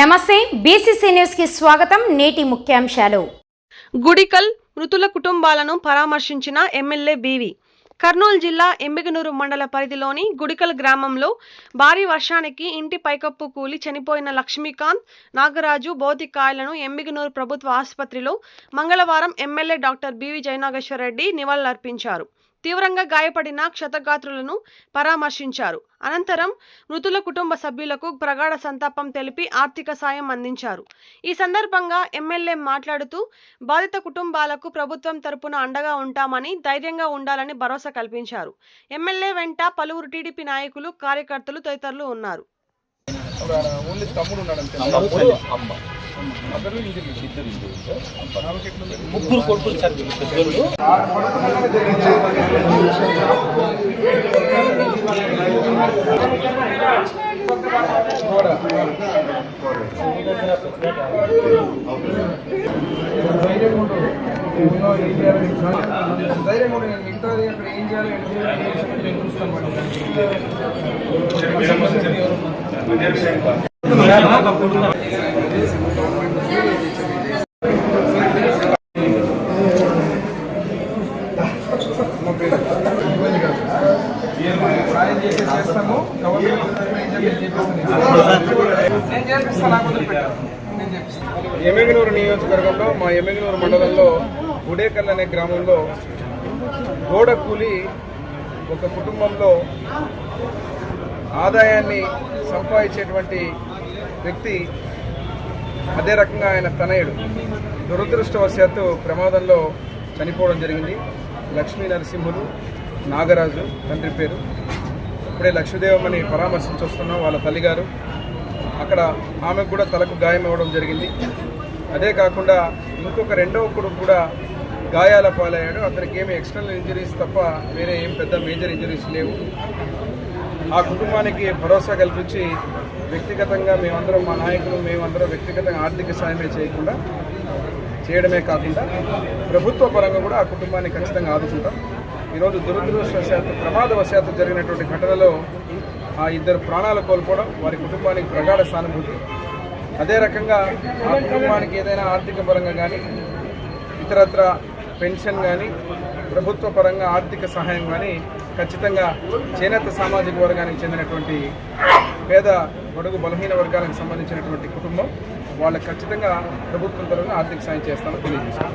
నమస్తే బీసీసీ న్యూస్కి స్వాగతం నేటి ముఖ్యాంశాలు. గుడికల్ మృతుల కుటుంబాలను పరామర్శించిన ఎమ్మెల్యే బీవి. కర్నూలు జిల్లా ఎంబిగనూరు మండల పరిధిలోని గుడికల్ గ్రామంలో భారీ వర్షానికి ఇంటి పైకప్పు కూలి చనిపోయిన లక్ష్మీకాంత్ నాగరాజు భౌతికాయలను ఎంబిగనూరు ప్రభుత్వ ఆసుపత్రిలో మంగళవారం ఎమ్మెల్యే డాక్టర్ బివి జయనాగేశ్వరరెడ్డి నివాళులర్పించారు. తీవ్రంగా గాయపడిన క్షతగాత్రులను పరామర్శించారు. అనంతరం మృతుల కుటుంబ సభ్యులకు ప్రగాఢ సంతాపం తెలిపి ఆర్థిక సాయం అందించారు. ఈ సందర్భంగా ఎమ్మెల్యే మాట్లాడుతూ బాధిత కుటుంబాలకు ప్రభుత్వం తరపున అండగా ఉంటామని ధైర్యంగా ఉండాలని భరోసా కల్పించారు. ఎమ్మెల్యే వెంట పలువురు టీడీపీ నాయకులు కార్యకర్తలు తదితరులు ఉన్నారు. ముగ్గురు కొడుకులు సార్ పెద్దోళ్ళు ధైర్యం ఏం చేయాలి? మిగతాది అక్కడ ఏం చేయాలి అని చెప్పి నేను చూస్తాను మరి. మా పేరు. ఇబ్బంది కాదు. సాయం చేసి చేస్తాము. నేను చేపిస్తాను నాకు నేను చేపిస్తాను ఎమ్మెగనూరు నియోజకవర్గంలో మా ఎమ్మెగనూరు మండలంలో గుడేకల్ అనే గ్రామంలో గోడ కూలి ఒక కుటుంబంలో ఆదాయాన్ని సంపాదించేటువంటి వ్యక్తి అదే రకంగా ఆయన తనయుడు. దురదృష్టవశాత్తు ప్రమాదంలో చనిపోవడం జరిగింది. లక్ష్మీ నరసింహులు నాగరాజు తండ్రి పేరు ఇప్పుడే లక్ష్మీదేవమ్మని పరామర్శించి వస్తున్నాం వాళ్ళ తల్లిగారు. అక్కడ ఆమెకు కూడా తలకు గాయం అవ్వడం జరిగింది. అదే కాకుండా ఇంకొక రెండవ కొడుకు కూడా గాయాల పాలయ్యాడు. అతనికి ఏమి ఎక్స్టర్నల్ ఇంజరీస్ తప్ప వేరే ఏం పెద్ద మేజర్ ఇంజరీస్ లేవు. ఆ కుటుంబానికి భరోసా కల్పించి వ్యక్తిగతంగా మేమందరం మా నాయకులు మేమందరం వ్యక్తిగతంగా ఆర్థిక సాయమే చేయకుండా చేయడమే కాకుండా ప్రభుత్వ పరంగా కూడా ఆ కుటుంబాన్ని ఖచ్చితంగా ఆదుకుంటాం. ఈరోజు దురదృష్టవశాత్తు ప్రమాదవశాత్తు జరిగినటువంటి ఘటనలో ఆ ఇద్దరు ప్రాణాలు కోల్పోవడం వారి కుటుంబానికి ప్రగాఢ సానుభూతి. అదే రకంగా ఆ కుటుంబానికి ఏదైనా ఆర్థిక పరంగా కానీ ఇతరత్ర పెన్షన్ కానీ ప్రభుత్వ పరంగా ఆర్థిక సహాయం కానీ ఖచ్చితంగా చేనేత సామాజిక వర్గానికి చెందినటువంటి పేద బడుగు బలహీన వర్గాలకు సంబంధించినటువంటి కుటుంబం వాళ్ళకి ఖచ్చితంగా ప్రభుత్వం తరఫున ఆర్థిక సాయం చేస్తామని తెలియజేస్తాం